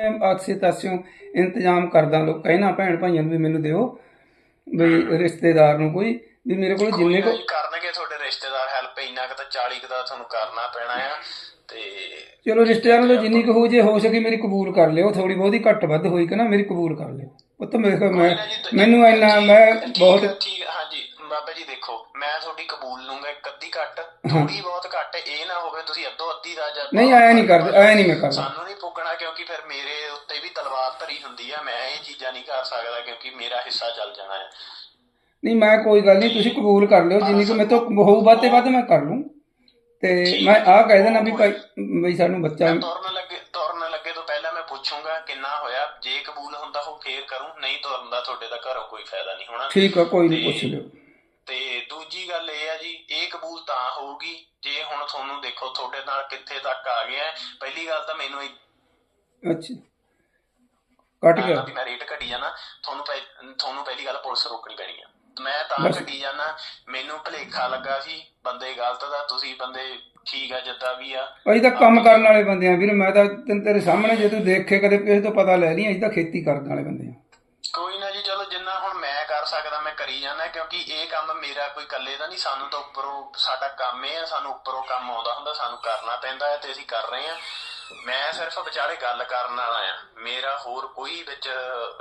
ਮੈਂ ਆਸੇ ਤਾਸਿਓਂ ਇੰਤਜ਼ਾਮ ਕਰਦਾ ਲੋਕ ਕਹਿਣਾ ਭੈਣ ਭਾਈਆਂ ਨੂੰ ਵੀ ਮੈਨੂੰ ਦਿਓ ਵੀ ਰਿਸ਼ਤੇਦਾਰ ਨੂੰ ਕੋਈ ਵੀ ਮੇਰੇ ਕੋਲ ਜਿੰਨੇ ਕੋ ਕਰਨਗੇ ਤੁਹਾਡੇ ਰਿਸ਼ਤੇਦਾਰ ਹੈਲਪ ਇੰਨਾ ਕਿ ਤਾਂ 40 ਕੁ ਦਾ ਤੁਹਾਨੂੰ ਕਰਨਾ ਪੈਣਾ ਆ ਤੇ ਚਲੋ ਰਿਸ਼ਤੇਦਾਰਾਂ ਤੋਂ ਜਿੰਨੀ ਕੁ ਹੋ ਜੇ ਹੋ ਸਕੇ ਮੇਰੀ ਕਬੂਲ ਕਰ ਲਿਓ ਥੋੜੀ ਬਹੁਤੀ ਘੱਟ ਵੱਧ ਹੋਈ ਕਿ ਨਾ ਮੇਰੀ ਕਬੂਲ ਕਰ ਲਿਓ। ਉਹ ਤਾਂ ਮੇਰੇ ਕੋਲ ਮੈਂ ਮੈਨੂੰ ਇੰਨਾ ਮੈਂ ਬਹੁਤ ਠੀਕ ਹਾਂਜੀ ਬਾਬਾ ਜੀ ਦੇਖੋ ਮੈਂ ਤੁਹਾਡੀ ਕਬੂਲ ਲੂੰਗਾ ਇੱਕ ਅੱਧੀ ਘੱਟ ਥੋੜੀ ਬਹੁਤ ਘੱਟ ਇਹ ਨਾ ਹੋਵੇ ਤੁਸੀਂ ਅੱਧੋ ਅੱਧੀ ਦਾ ਜਾਂ ਨਹੀਂ ਆਇਆ ਨਹੀਂ ਕਰਦੇ ਆਇਆ ਨਹੀਂ ਮੈਂ ਕਰਦਾ। ਸਾਨੂੰ ਨਹੀਂ ਪੁੱਗਣਾ ਕਿਉਂਕਿ ਫਿਰ ਮੇਰੇ ਹੁੰਦੀ ਆ ਮੈਂ ਇਹ ਚੀਜ਼ਾਂ ਨਹੀਂ ਕਰ ਸਕਦਾ ਕਿਉਂਕਿ ਮੇਰਾ ਹਿੱਸਾ ਚੱਲ ਜਾਣਾ ਹੈ ਨਹੀਂ ਮੈਂ ਕੋਈ ਗੱਲ ਨਹੀਂ ਤੁਸੀਂ ਕਬੂਲ ਕਰ ਲਿਓ ਜਿੰਨੀ ਕੁ ਮੇਰੇ ਤੋਂ ਹੋਊ ਵੱਧ ਤੇ ਵੱਧ ਮੈਂ ਕਰ ਲੂੰ। ਤੇ ਮੈਂ ਆਹ ਕਹਿ ਦੇਣਾ ਵੀ ਭਾਈ ਵੀ ਸਾਨੂੰ ਬੱਚਾ ਤੁਰਨ ਲੱਗੇ ਤੁਰਨ ਲੱਗੇ ਤੋਂ ਪਹਿਲਾਂ ਮੈਂ ਪੁੱਛੂੰਗਾ ਕਿੰਨਾ ਹੋਇਆ ਜੇ ਕਬੂਲ ਹੁੰਦਾ ਹੋ ਫੇਰ ਕਰੂੰ ਨਹੀਂ ਤੁਰਨ ਦਾ ਤੁਹਾਡੇ ਦਾ ਘਰੋਂ ਕੋਈ ਫਾਇਦਾ ਨਹੀਂ ਹੋਣਾ। ਠੀਕ ਆ ਕੋਈ ਨਹੀਂ ਪੁੱਛ ਲਿਓ। ਤੇ ਦੂਜੀ ਗੱਲ ਇਹ ਆ ਜੀ ਇਹ ਕਬੂਲ ਤਾਂ ਹੋਊਗੀ ਜੇ ਹੁਣ ਤੁਹਾਨੂੰ ਦੇਖੋ ਤੁਹਾਡੇ ਨਾਲ ਕਿੱਥੇ ਤੱਕ ਆ ਗਿਆ। ਪਹਿਲੀ ਗੱਲ ਤਾਂ ਮੈਨੂੰ ਅੱਛਾ। ਕੱਟ ਗਿਆ। ਮੈਂ ਰੇਟ ਘਟੀ ਜਾਣਾ ਤੁਹਾਨੂੰ ਤੁਹਾਨੂੰ ਪਹਿਲੀ ਗੱਲ ਪੁਲਿਸ ਰੋਕਣੀ ਪੈਣੀ ਆ। ਮੈਂ ਤਾਂ। ਘਟੀ ਜਾਣਾ ਮੈਨੂੰ ਭਲੇਖਾ ਲੱਗਾ ਸੀ ਬੰਦੇ ਗਲਤ ਦਾ ਤੁਸੀਂ ਬੰਦੇ ਠੀਕ ਆ ਜਿੱਦਾਂ ਵੀ ਆ। ਅਸੀਂ ਤਾਂ ਕੰਮ ਕਰਨ ਵਾਲੇ ਬੰਦੇ ਆ ਵੀਰ ਮੈਂ ਤਾਂ ਤੇਰੇ ਸਾਹਮਣੇ ਜੇ ਤੂੰ ਦੇਖੇ ਕਦੇ ਕਿਸੇ ਤੋਂ ਪਤਾ ਲੈ ਲਈ ਅਸੀਂ ਤਾਂ ਖੇਤੀ ਕਰਨ ਵਾਲੇ ਬੰਦੇ ਆ। ਕੋਈ ਨਾ ਜੀ ਚਲੋ ਜਿੰਨਾ ਹੁਣ ਮੈਂ ਕਰ ਸਕਦਾ ਮੈਂ ਕਰੀ ਜਾਣਾ ਕਿਉਂਕਿ ਇਹ ਕੰਮ ਮੇਰਾ ਕੋਈ ਇਕੱਲੇ ਦਾ ਨਹੀਂ ਸਾਨੂੰ ਤਾਂ ਉੱਪਰੋਂ ਸਾਡਾ ਕੰਮ ਆ ਸਾਨੂੰ ਉੱਪਰੋਂ ਕੰਮ ਆਉਂਦਾ ਹੁੰਦਾ ਸਾਨੂੰ ਕਰਨਾ ਪੈਂਦਾ ਹੈ ਤੇ ਅਸੀਂ ਕਰ ਰਹੇ ਆ ਮੈਂ ਸਿਰਫ ਵਿਚਾਲੇ ਗੱਲ ਕਰਨ ਵਾਲਾ ਆ ਮੇਰਾ ਹੋਰ ਕੋਈ ਵਿੱਚ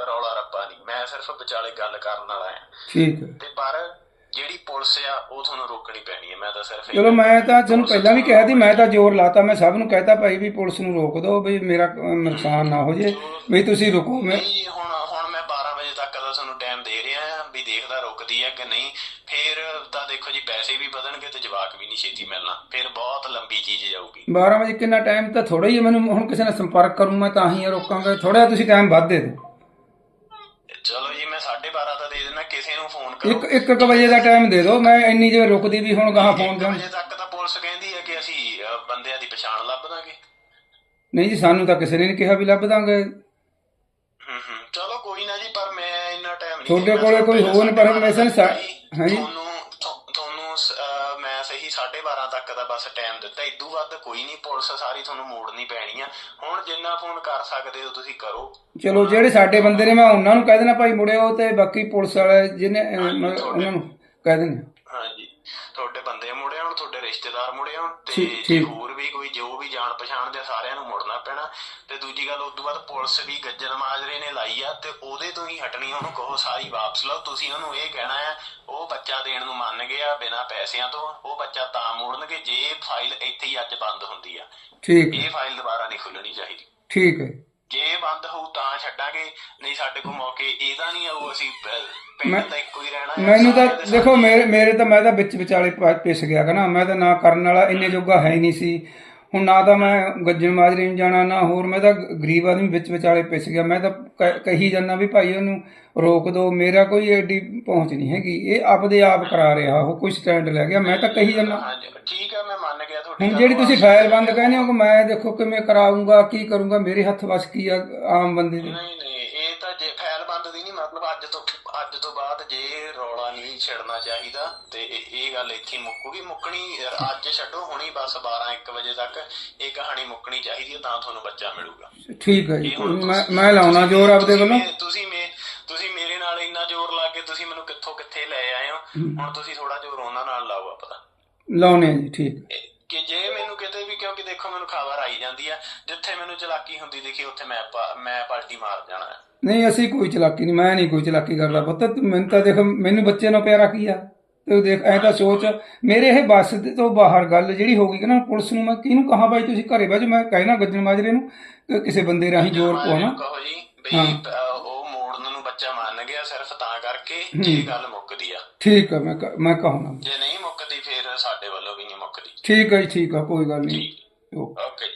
ਰੌਲਾ ਰੱਪਾ ਨਹੀਂ। ਮੈਂ ਸਿਰਫ ਵਿਚਾਲੇ ਗੱਲ ਕਰਨ ਵਾਲਾ ਆ ਠੀਕ ਹੈ। ਤੇ ਪਰ ਜਿਹੜੀ ਪੁਲਿਸ ਆ ਉਹ ਤੁਹਾਨੂੰ ਰੋਕਣੀ ਪੈਣੀ ਹੈ। ਮੈਂ ਤਾਂ ਸਿਰਫ ਚਲੋ ਮੈਂ ਤਾਂ ਤੁਹਾਨੂੰ ਪਹਿਲਾਂ ਵੀ ਕਿਹਾ ਸੀ ਮੈਂ ਤਾਂ ਜ਼ੋਰ ਲਾਤਾ। ਮੈਂ ਸਭ ਨੂੰ ਕਹਿਤਾ ਭਾਈ ਵੀ ਪੁਲਿਸ ਨੂੰ ਰੋਕ ਦਿਓ ਵੀ ਮੇਰਾ ਨੁਕਸਾਨ ਨਾ ਹੋ ਜੇ। ਵੀ ਤੁਸੀਂ ਰੁਕੋ। ਮੈਂ ਹੁਣ ਦੇ ਰਿਹਾ ਵੀ ਦੇਖਦਾ ਰੁਕਦੀ ਆ ਕਿ ਨਹੀਂ। ਫਿਰ ਤਾਂ ਦੇਖੋ ਜੀ ਪੈਸੇ ਵੀ ਵਧਣਗੇ ਤੇ ਜਵਾਕ ਵੀ ਨਹੀਂ ਛੇਤੀ ਮਿਲਣਾ। ਫਿਰ ਬਹੁਤ ਲੰਬੀ ਚੀਜ਼ ਜਾਊਗੀ। 12 ਵਜੇ ਕਿੰਨਾ ਟਾਈਮ ਤਾਂ ਥੋੜਾ ਹੀ ਹੈ, ਮੈਨੂੰ। ਹੁਣ ਕਿਸੇ ਨਾਲ ਸੰਪਰਕ ਕਰੂੰ ਮੈਂ ਤਾਂ ਹੀ ਰੋਕਾਂਗਾ। ਥੋੜਾ ਤੁਸੀਂ ਟਾਈਮ ਵੱਧ ਦੇ ਦਿਓ। ਚਲੋ ਜੀ ਮੈਂ 12:30 ਦਾ ਦੇ ਦੇਣਾ ਕਿਸੇ ਨੂੰ ਫੋਨ ਕਰੋ। ਇੱਕ ਇੱਕ ਕੁ ਵਜੇ ਦਾ ਟਾਈਮ ਦੇ ਦਿਓ। ਮੈਂ ਇੰਨੀ ਜੇ ਰੁਕਦੀ ਵੀ ਹੁਣ ਗਾਹਾਂ ਫੋਨ ਜਾਂ ਵਜੇ ਤੱਕ ਤਾਂ ਪੁਲਿਸ ਕਹਿੰਦੀ ਹੈ ਕਿ ਅਸੀਂ ਬੰਦਿਆਂ ਦੀ ਪਛਾਣ ਲੱਭ ਦਾਂਗੇ। ਨਹੀਂ ਜੀ ਸਾਨੂੰ ਤਾਂ ਕਿਸੇ ਨੇ ਨਹੀਂ ਕਿਹਾ ਵੀ ਲੱਭ ਦਾਂਗੇ। ਹੂੰ ਹੂੰ। ਤੁਹਾਡੇ। ਕੋਲੇ ਕੋਈ ਹੋਰ ਬਾਰਾਂ ਹਾਂਜੀ। ਤੁਹਾਨੂੰ ਮੈਂ ਸਹੀ 12:30 ਤੱਕ ਦਾ ਬਸ ਟਾਈਮ ਦਿੱਤਾ। ਇਦੋਂ ਵੱਧ ਕੋਈ ਨਹੀਂ ਪੁਲਿਸ ਸਾਰੀ ਤੁਹਾਨੂੰ ਮੋੜਨੀ ਪੈਣੀ ਆ। ਹੁਣ ਜਿੰਨਾ ਫੋਨ ਕਰ ਸਕਦੇ ਹੋ ਤੁਸੀਂ ਕਰੋ। ਚਲੋ ਜਿਹੜੇ ਸਾਡੇ ਬੰਦੇ ਨੇ ਮੈਂ ਉਹਨਾਂ ਨੂੰ ਕਹਿ ਦੇਣਾ ਭਾਈ ਮੁੜਿਓ ਤੇ ਬਾਕੀ ਪੁਲਿਸ ਵਾਲੇ ਜਿਹਨੇ ਉਹਨਾਂ ਨੂੰ ਕਹਿ ਦੇਣਾ ਹਾਂਜੀ ਤੁਹਾਡੇ ਬੰਦੇ ਮੁੜੇ ਆਉਣ ਤੁਹਾਡੇ ਰਿਸ਼ਤੇਦਾਰ ਮੁੜੇ ਆਉਣ ਤੇ ਠੀਕ- ਜੇ ਠੀਕ। ਹੋਰ ਵੀ ਕੋਈ ਜੋ ਵੀ ਜਾਣ ਪਛਾਣ ਦੇ ਸਾਰਿਆਂ ਨੂੰ ਮੁੜਨਾ ਪੈਣਾ। ਤੇ ਦੂਜੀ ਗੱਲ ਉਸ ਤੋਂ ਬਾਅਦ ਪੁਲਿਸ ਵੀ ਗੱਜਰ ਮਾਜਰੇ ਨੇ ਲਾਈ ਆ ਤੇ ਉਹਦੇ ਤੋਂ ਹੀ ਹਟਣੀ ਉਹਨੂੰ ਕਹੋ ਸਾਰੀ ਵਾਪਸ ਲਓ। ਤੁਸੀਂ ਉਹਨੂੰ ਇਹ ਕਹਿਣਾ ਆ ਉਹ ਬੱਚਾ ਦੇਣ ਨੂੰ ਮੰਨ ਗਿਆ ਬਿਨਾਂ ਪੈਸਿਆਂ ਤੋਂ ਉਹ ਬੱਚਾ ਤਾਂ ਮੋੜਨਗੇ ਜੇ ਇਹ ਫਾਈਲ ਇੱਥੇ ਹੀ ਅੱਜ ਬੰਦ ਹੁੰਦੀ ਆ। ਠੀਕ ਹੈ। ਇਹ ਫਾਈਲ ਦੁਬਾਰਾ ਨਹੀਂ ਖੁੱਲਣੀ ਚਾਹੀਦੀ। ਠੀਕ ਹੈ। ਜੇ ਇਹ ਬੰਦ ਹੋਊ ਤਾਂ ਛੱਡਾਂਗੇ ਨਹੀਂ ਸਾਡੇ ਕੋਲ ਮੌਕੇ ਇਹਦਾ ਨਹੀਂ ਆਊ ਅਸੀਂ ਪ- ਪਿੰਡ ਮੈਂ- ਦਾ ਇੱਕੋ ਮੈਨੂੰ ਤਾਂ ਦੇਖੋ ਮੇਰੇ ਮੇਰੇ ਤਾਂ ਮੈਂ ਤਾਂ ਵਿੱਚ ਵਿਚਾਲੇ ਪਿਸ ਗਿਆ ਕਿ ਨਾ। ਮੈਂ ਤਾਂ ਨਾ ਕਰਨ ਵਾਲਾ ਇੰਨੇ ਜੋਗਾ ਹੈ ਹੀ ਨਹੀਂ ਸੀ। ਹੁਣ ਨਾ ਤਾਂ ਮੈਂ ਗੱਜਣ ਮਾਜਰੇ ਨੂੰ ਜਾਣਾ ਨਾ ਹੋਰ ਮੈਂ ਤਾਂ ਗਰੀਬ ਆਦਮੀ ਵਿੱਚ ਵਿਚਾਲੇ ਪਿਸ ਗਿਆ। ਮੈਂ ਤਾਂ ਕਹੀ ਜਾਂਦਾ ਵੀ ਭਾਈ ਉਹਨੂੰ ਰੋਕ ਦਿਓ ਮੇਰਾ ਕੋਈ ਐਡੀ ਪਹੁੰਚ ਨਹੀਂ ਹੈਗੀ। ਇਹ ਆਪਦੇ ਆਪ ਕਰਾ ਰਿਹਾ ਉਹ ਕੋਈ ਸਟੈਂਡ ਲੈ ਗਿਆ। ਮੈਂ ਤਾਂ ਕਹੀ ਜਾਂਦਾ। ਠੀਕ ਹੈ ਮੈਂ ਮੰਨ ਗਿਆ ਤੁਹਾਡੀ ਹੁਣ ਜਿਹੜੀ ਤੁਸੀਂ। ਫਾਈਲ ਬੰਦ ਕਹਿੰਦੇ ਹੋ ਕਿ ਮੈਂ ਦੇਖੋ ਕਿਵੇਂ ਕਰਾਉਂਗਾ ਕੀ ਕਰੂੰਗਾ ਮੇਰੇ ਹੱਥ ਵਸ ਕੀ ਆ ਆਮ ਬੰਦੇ ਦੇ? ਨਹੀਂ ਅੱਜ ਤੋਂ ਅੱਜ ਤੋਂ ਬਾਅਦ ਜੇ ਰੌਲਾ ਨਹੀਂ ਛੱਡਣਾ ਚਾਹੀਦਾ ਤੇ ਇਹ ਗੱਲ ਇੱਥੇ ਮੁੱਕੂਗੀ। ਮੁੱਕਣੀ ਅੱਜ ਛੱਡੋ ਹੁਣੀ ਬਸ 12 1 ਵਜੇ ਤੱਕ ਇਹ ਕਹਾਣੀ ਮੁੱਕਣੀ ਚਾਹੀਦੀ ਹੈ ਤਾਂ ਤੁਹਾਨੂੰ ਬੱਚਾ ਮਿਲੂਗਾ। ਠੀਕ ਹੈ ਜੀ। ਮੈਂ ਮੈਂ ਲਾਉਣਾ ਜ਼ੋਰ ਆਪਦੇ ਵੱਲੋਂ? ਮੇ- ਤੁਸੀਂ ਮੇ ਤੁਸੀਂ ਮੇਰੇ ਨਾਲ ਇੰਨਾ ਜ਼ੋਰ ਲਾ ਕੇ ਤੁਸੀਂ ਮੈਨੂੰ ਕਿੱਥੋਂ ਕਿੱਥੇ ਲੈ ਆਏ ਹੋ? ਹੁਣ ਤੁਸੀਂ ਥੋੜਾ ਜ਼ੋਰ ਉਹਨਾਂ ਨਾਲ ਲਾਓ ਆਪਦਾ। ਲਾਉਣੇ ਜੀ ਠੀਕ। ਕਿ ਜੇ ਕਿਉਂਕਿ ਦੇਖੋ ਮੈਨੂੰ ਖਬਰ ਆਈ ਜਾਂਦੀ ਆ ਜਿੱਥੇ ਮੈਨੂੰ ਚਲਾਕੀ ਹੁੰਦੀ ਦੇਖੀ ਉੱਥੇ ਮੈਂ ਪਾ- ਮੈਂ ਪਲਟੀ ਮਾਰ ਜਾਣਾ। ਨਹੀਂ ਅਸੀਂ ਕੋਈ ਚਲਾਕੀ ਨਹੀਂ ਮੈਂ ਨਹੀਂ ਕੋਈ ਚਲਾਕੀ ਕਰਦਾ ਪੁੱਤ। ਤੂੰ ਮੈਨੂੰ ਤਾਂ ਦੇਖ ਮੈਨੂੰ ਬੱਚੇ ਨਾਲ ਪਿਆਰਾ ਕੀ ਆ? ਤੂੰ ਦੇਖ ਐ ਤਾਂ ਸੋਚ ਮੇਰੇ ਇਹ ਬੱਸ ਦੇ ਤੋਂ ਬਾਹਰ ਗੱਲ ਜਿਹੜੀ ਹੋ ਗਈ ਕਿ ਨਾ ਪੁਲਿਸ ਨੂੰ ਮੈਂ ਕਿਹਨੂੰ ਕਹਾਂ ਬਾਈ ਤੁਸੀਂ ਘਰੇ ਬਹਿ ਜਾਓ ਮੈਂ ਕਹਿਣਾ ਗੱਜਣ ਮਾਜਰੇ ਨੂੰ ਕਿ ਕਿਸੇ ਬੰਦੇ ਰਾਹੀਂ ਜ਼ੋਰ ਪਵਾਉਣਾ ਨੂੰ। ਕਹੋ ਜੀ ਬਈ ਅਹ, ਉਹ ਮੋੜਨ ਨੂੰ ਬੱਚਾ ਮੰਨ ਗਿਆ ਸਿਰਫ ਤਾਂ ਕਰਕੇ ਜੇ ਗੱਲ ਮੁੱਕਦੀ ਆ। ਠੀਕ ਹੈ ਮੈਂ ਕ- ਮੈਂ ਕਹੂੰਗਾ। ਜੇ ਨਹੀਂ ਮੁੱਕਦੀ ਫਿਰ ਸਾਡੇ ਵੱਲੋਂ ਵੀ ਨਹੀਂ ਮੁੱਕਦੀ। ਠੀਕ ਹੈ ਜੀ ਠੀਕ ਆ ਕੋਈ ਗੱਲ ਨਹੀਂ। Okay